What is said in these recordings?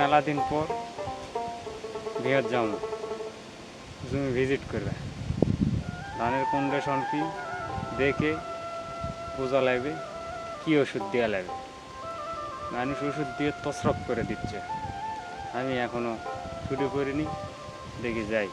মেলা দিন পর বিহার যাব তুমি ভিজিট করবে। ধানের কন্ডিশন কি, দেখে বোঝা লাগবে কী ওষুধ দেওয়া লাগবে। মানুষ ওষুধ দিয়ে তসরফ করে দিচ্ছে। আমি এখনও শুরু করিনি দেখে যাই।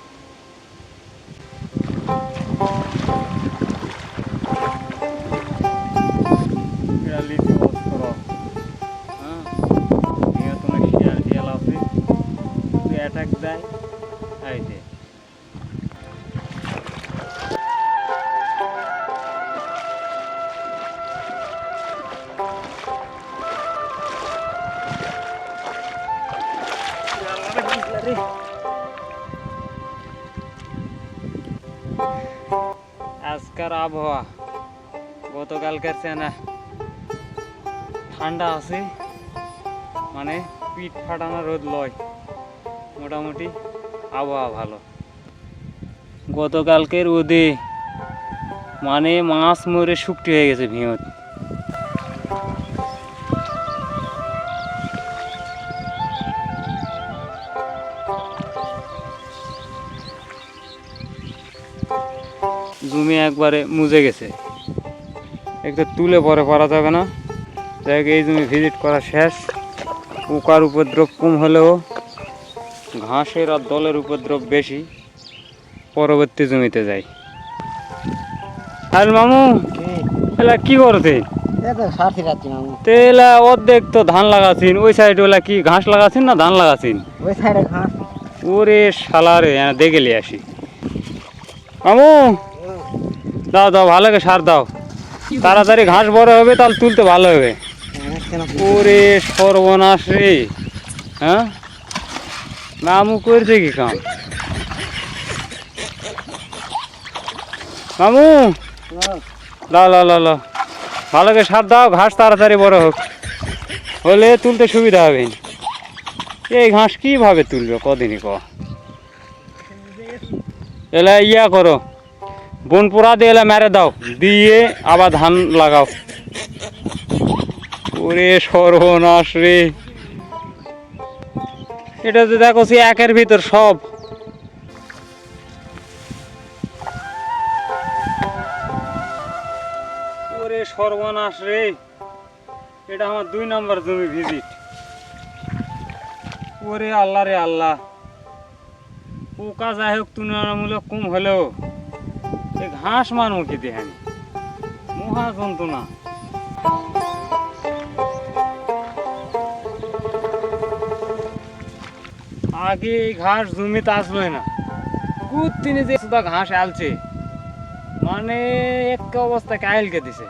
এই আজকার আবহাওয়া। গতকালকার চেনা ঠান্ডা আছে মানে পিঠ ফাটানো রোদ লয় মোটামুটি। আবহাওয়া ভালো। গতকালকের রোদে মানে মাছ মরে শুকটি হয়ে গেছে ভিঁত জমি একবারে মুজে গেছে। একটু তুলে পরে পারা যাবে না। যাই এই জমি ভিজিট করা শেষ। পোকার উপদ্রব কম হলেও ঘাসের আর দলের উপদ্রব বেশি পরবর্তী জমিতে যাই। আর মামু এলা কি করতে? তেলা অর্ধেক তো ধান লাগাছিন ওই সাইড ওলা কি ঘাস লাগাছিন না ধান লাগাছিন ওই সাইডে ঘাস। ওরে শালারে হ্যাঁ দেখে লিয়ে আসি। মামু দাও দাও ভালো করে সার দাও। তাড়াতাড়ি ঘাস বড় হবে তাহলে তুলতে ভালো হবে। ওরে সর্বনাশ রে হ্যাঁ? মামু করছে কি কাম মামু! লাও লাও লাও লাও ভালো করে সার দাও, ঘাস তাড়াতাড়ি বড় হোক। হলে তুলতে সুবিধা হবে। এই ঘাস কীভাবে তুলবে কদিনই ক? এলা ইয়া করো। বন পোড়া দিয়ে এলা মেরে দাও। দিয়ে আবার ধান লাগাও। ওরে সর্বনাশ রে। এটা যে দেখো একের ভিতর সব। ওরে সর্বনাশ রে। এটা আমার দুই নম্বর জমি ভিজিট ওরে আল্লাহ রে আল্লাহ। পোকা যাই হোক, তুলনামূলক কম হলেও ঘাস মানব কি দেহানি মহা যন্ত্রণা। আগে এই ঘাস জমিতে আসলোই না। কুত্তিনি যে সুদা ঘাস আলছে মানে এক অবস্থা কাইলকে দিছে।